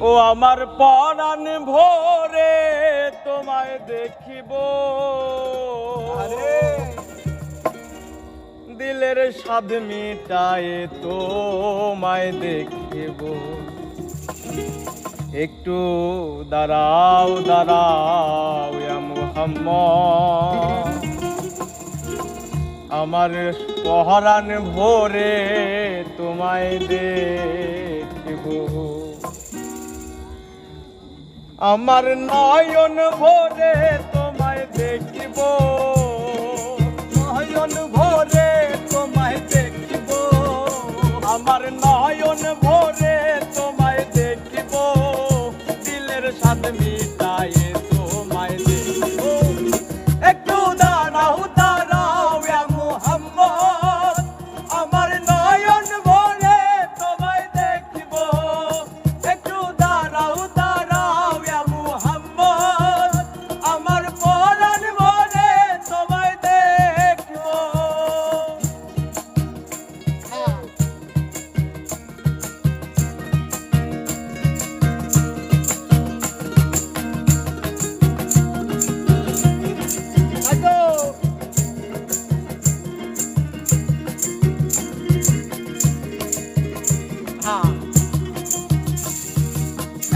ও আমার পরাণ ভোরে তোমায় দেখিব। দিলের স্বাদ মিটায় তোমায় দেখিব। একটু দাঁড়াও দাঁড়াও মুহাম্মদ। আমার পহরান ভোরে তোমায় দেখিব। আমার নয়ন ভোরে তোমায় দেখিব। নয়ন ভোরে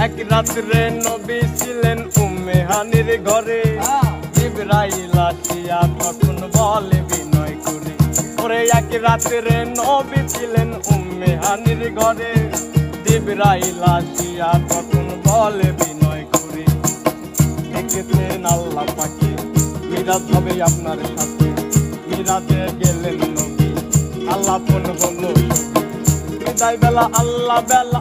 এক রাত্রে নবী ছিলেন উম্মে হানির ঘরে ইব্রাহিল আসিয়া তখন বলে বিনয় করে ওরে এক রাত্রে নবী ছিলেন উম্মে হানির ঘরে। ইব্রাহিল আসিয়া তখন বলে বিনয় করে দেখেছেন আল্লাহ পাকে? মিরাজ হবে আপনার সাথে। মিরাজে গেলেন নবী। আল্লাহ ফোন হলো বিদায় বেলা আল্লাহ বেলা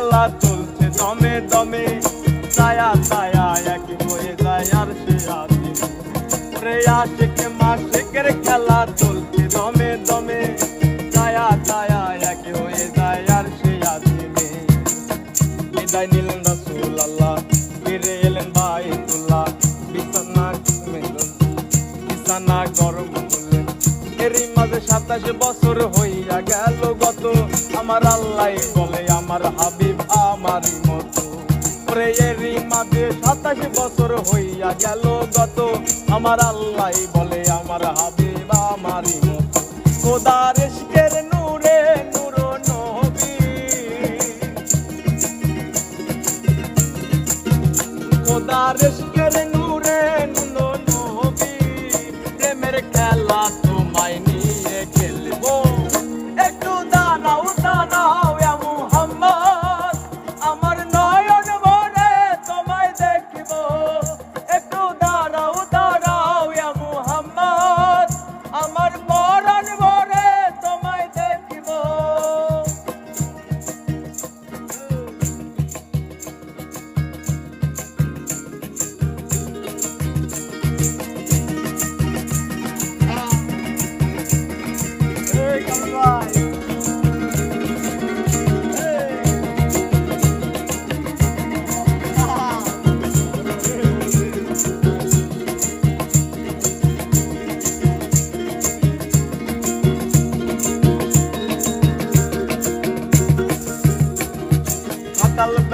খেলা চলছে, দমে দমে। ছায়া ছায়া এক হয়ে যায় আর সে আসে খেলা চলছে, দমে দমে। ছায়া ছায়া এক হয়ে যায় আর সে বিদায় নিলেন আল্লাহ ফিরে এলেন বিছানা বিছানা গরম করলেন। এরই মাঝে সাতাশ বছর হইয়া গেল গত। আমার আল্লাহ বলে আমার হাবিব আমারই মতো। ওরে মাঝে সাতাশ বছর হইয়া গেল গত আমার আল্লাহ বলে আমার হাবিব আমারই মতো। খোদার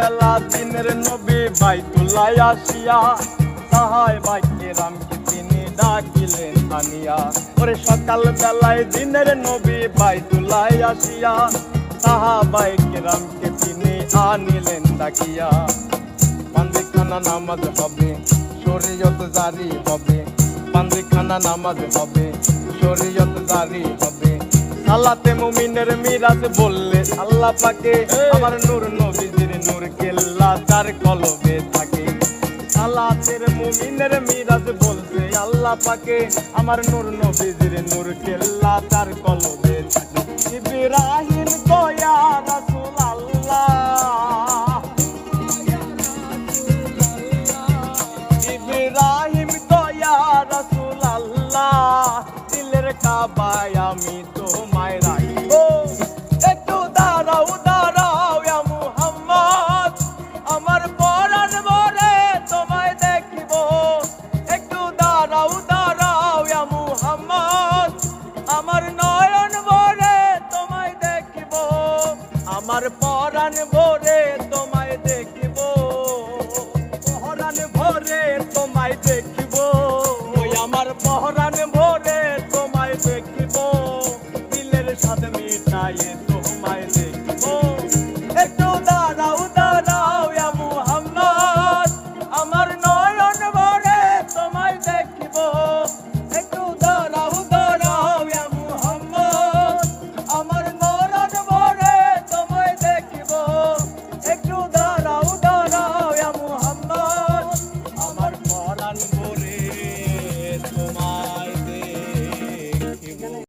সকাল বেলা দিনের নবী বাইতুল্লাহ আসিয়া তাহায় বাইকে রামকে তিনি ডাকিলেন আনিয়া। ওরে সকাল বেলায় দিনের নবী বাইতুলাই আসিয়া সাহাবাই কেরামকে তিনি আনিলেন ডাকিয়া। পান্দিখানা নামাজ হবে শরীয়ত জারি হবে। পান্দিখানা নামাজ হবে শরীয়ত জারি হবে। সালাতে মুমিনের মিরাজ বললে আল্লাহ পাকে আমার নূর নবীজির নূর কেল্লা তার কলমে থাকে। সালাতের মুমিনের মিরাজ বলছে আল্লাহ পাকে। আমার নূর নবীজির নূর কেল্লা তার কলবে